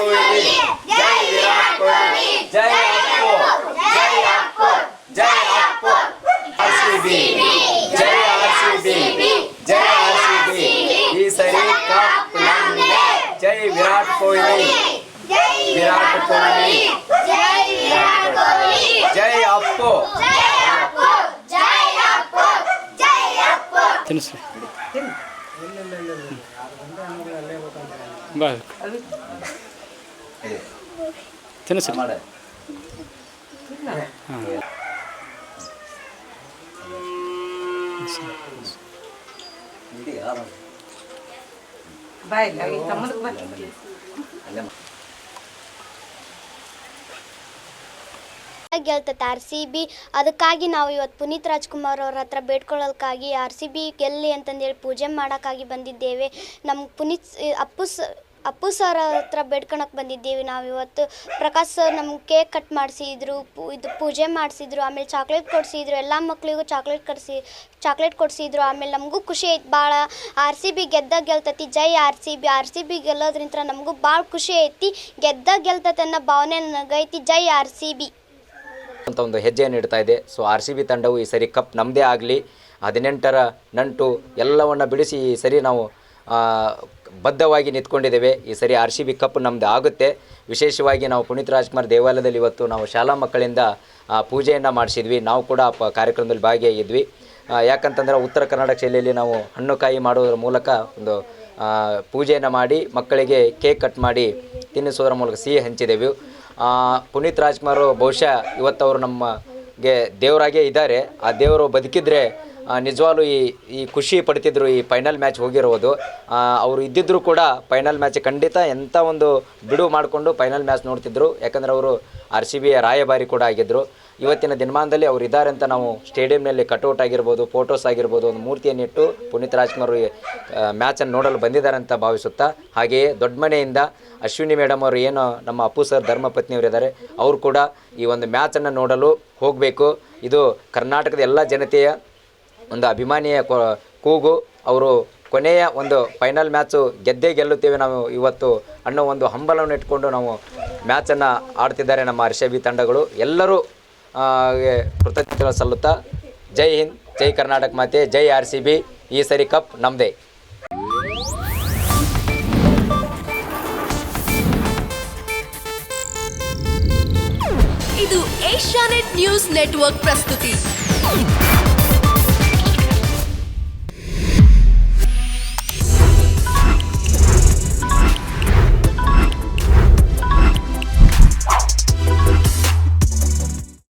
कोहली जय विराट जय आपको जय ತಿನ್ನಿಸ್ರಿ ಗೆಲ್ತತ್ತೆ ಬಾಯ್ ತಮ್ಮದಕ್ಕೆ ಬಾ. ಗೆಲ್ತೈತೆ ಆರ್ ಸಿ ಬಿ ಅದಕ್ಕಾಗಿ ನಾವು ಇವತ್ತು ಪುನೀತ್ ರಾಜ್ಕುಮಾರ್ ಅವ್ರ ಹತ್ರ ಬೇಡ್ಕೊಳ್ಳೋಕ್ಕಾಗಿ ಆರ್ ಸಿ ಬಿ ಗೆಲ್ಲಿ ಅಂತಂದೇಳಿ ಪೂಜೆ ಮಾಡೋಕ್ಕಾಗಿ ಬಂದಿದ್ದೇವೆ. ನಮ್ಮ ಪುನೀತ್ ಅಪ್ಪು ಸ ಅಪ್ಪು ಸರ್ ಹತ್ರ ಬೇಡ್ಕೊಳಕ್ಕೆ ಬಂದಿದ್ದೀವಿ ನಾವು ಇವತ್ತು ಪ್ರಕಾಶ್ ಸರ್ ನಮ್ಗೆ ಕೇಕ್ ಕಟ್ ಮಾಡಿಸಿದ್ರು ಇದು ಪೂಜೆ ಮಾಡಿಸಿದ್ರು, ಆಮೇಲೆ ಚಾಕ್ಲೇಟ್ ಕೊಡಿಸಿದ್ರು, ಎಲ್ಲ ಮಕ್ಕಳಿಗೂ ಚಾಕ್ಲೇಟ್ ಕಟ್ಸಿ, ಚಾಕ್ಲೇಟ್ ಕೊಡಿಸಿದ್ರು, ಆಮೇಲೆ ನಮಗೂ ಖುಷಿ ಐತೆ ಭಾಳ. ಆರ್ ಸಿ ಬಿ ಗೆದ್ದ ಗೆಲ್ತತಿ, ಜೈ R C B R C B ಗೆಲ್ಲೋದ್ರಿಂದ ನಮಗೂ ಭಾಳ ಖುಷಿ ಐತಿ ಗೆದ್ದ ಗೆಲ್ತತಿ ಅನ್ನೋ ಭಾವನೆ ನನಗೈತಿ ಜೈ ಆರ್ ಸಿ ಬಿ ಅಂತ ಒಂದು ಹೆಜ್ಜೆಯನ್ನು ಇಡ್ತಾ ಇದೆ. ಸೊ ಆರ್ ಸಿ ಬಿ ತಂಡವು ಈ ಸರಿ ಕಪ್ ನಮ್ಮದೇ ಆಗಲಿ. ಹದಿನೆಂಟರ ನಂಟು ಎಲ್ಲವನ್ನು ಬಿಡಿಸಿ ಈ ಸರಿ ನಾವು ಬದ್ಧವಾಗಿ ನಿಂತ್ಕೊಂಡಿದ್ದೇವೆ. ಈ ಸರಿ ಆರ್ ಸಿ ಬಿ ಕಪ್ ನಮ್ದು ಆಗುತ್ತೆ. ವಿಶೇಷವಾಗಿ ನಾವು ಪುನೀತ್ ರಾಜ್ಕುಮಾರ್ ದೇವಾಲಯದಲ್ಲಿ ಇವತ್ತು ನಾವು ಶಾಲಾ ಮಕ್ಕಳಿಂದ ಪೂಜೆಯನ್ನು ಮಾಡಿಸಿದ್ವಿ. ನಾವು ಕೂಡ ಆ ಕಾರ್ಯಕ್ರಮದಲ್ಲಿ ಭಾಗಿಯಾಗಿದ್ವಿ. ಯಾಕಂತಂದ್ರೆ ಉತ್ತರ ಕರ್ನಾಟಕ ಶೈಲಿಯಲ್ಲಿ ನಾವು ಹಣ್ಣು ಕಾಯಿ ಮಾಡೋದ್ರ ಮೂಲಕ ಒಂದು ಪೂಜೆಯನ್ನು ಮಾಡಿ, ಮಕ್ಕಳಿಗೆ ಕೇಕ್ ಕಟ್ ಮಾಡಿ ತಿನ್ನಿಸೋದ್ರ ಮೂಲಕ ಸಿಹಿ ಹಂಚಿದೆವು. ಪುನೀತ್ ರಾಜ್ಕುಮಾರ್ ಬಹುಶಃ ಇವತ್ತು ಅವರು ನಮಗೆ ದೇವರಾಗೇ ಇದ್ದಾರೆ. ಆ ದೇವರು ಬದುಕಿದ್ರೆ ನಿಜವಾಗ್ಲೂ ಈ ಈ ಖುಷಿ ಪಡ್ತಿದ್ರು ಈ ಫೈನಲ್ ಮ್ಯಾಚ್ ಹೋಗಿರೋದು. ಅವರು ಇದ್ದಿದ್ರು ಕೂಡ ಫೈನಲ್ ಮ್ಯಾಚ್ ಖಂಡಿತ ಎಂಥ ಒಂದು ಬಿಡು ಮಾಡಿಕೊಂಡು ಫೈನಲ್ ಮ್ಯಾಚ್ ನೋಡ್ತಿದ್ರು. ಯಾಕಂದ್ರೆ ಅವರು ಆರ್ ಸಿ ಬಿಯ ರಾಯಭಾರಿ ಕೂಡ ಆಗಿದ್ದರು ಇವತ್ತಿನ ದಿನಮಾನದಲ್ಲಿ ಅವರು ಇದ್ದಾರೆ ಅಂತ ನಾವು ಸ್ಟೇಡಿಯಂನಲ್ಲಿ ಕಟೌಟ್ ಆಗಿರ್ಬೋದು ಫೋಟೋಸ್ ಆಗಿರ್ಬೋದು, ಒಂದು ಮೂರ್ತಿಯನ್ನಿಟ್ಟು ಪುನೀತ್ ರಾಜ್ಕುಮಾರ್ ಮ್ಯಾಚನ್ನು ನೋಡಲು ಬಂದಿದ್ದಾರೆ ಅಂತ ಭಾವಿಸುತ್ತಾ, ಹಾಗೆಯೇ ದೊಡ್ಡ ಮನೆಯಿಂದ ಅಶ್ವಿನಿ ಮೇಡಮ್ ಅವರು ಏನು ನಮ್ಮ ಅಪ್ಪು ಸರ್ ಧರ್ಮಪತ್ನಿಯವರು ಇದ್ದಾರೆ, ಅವರು ಕೂಡ ಈ ಒಂದು ಮ್ಯಾಚನ್ನು ನೋಡಲು ಹೋಗಬೇಕು. ಇದು ಕರ್ನಾಟಕದ ಎಲ್ಲ ಜನತೆಯ ಒಂದು ಅಭಿಮಾನಿಯ ಕೂಗು. ಅವರು ಕೊನೆಯ ಒಂದು ಫೈನಲ್ ಮ್ಯಾಚು ಗೆದ್ದೇ ಗೆಲ್ಲುತ್ತೇವೆ ನಾವು ಇವತ್ತು ಅನ್ನೋ ಒಂದು ಹಂಬಲವನ್ನು ಇಟ್ಕೊಂಡು ನಾವು ಮ್ಯಾಚನ್ನು ಆಡ್ತಿದ್ದಾರೆ ನಮ್ಮ ಆರ್ ಬಿ ತಂಡಗಳು. ಎಲ್ಲರೂ ಕೃತಜ್ಞತೆ ಸಲ್ಲುತ್ತಾ ಜೈ ಹಿಂದ್, ಜೈ ಕರ್ನಾಟಕ ಮಾತೆ, ಜೈ ಆರ್ ಸಿ ಬಿ ಈ ಸರಿ ಕಪ್ ನಮ್ಮದೇ ಇದು ಏಷ್ಯಾನೆಟ್ ನ್ಯೂಸ್ ನೆಟ್ವರ್ಕ್ ಪ್ರಸ್ತುತಿ.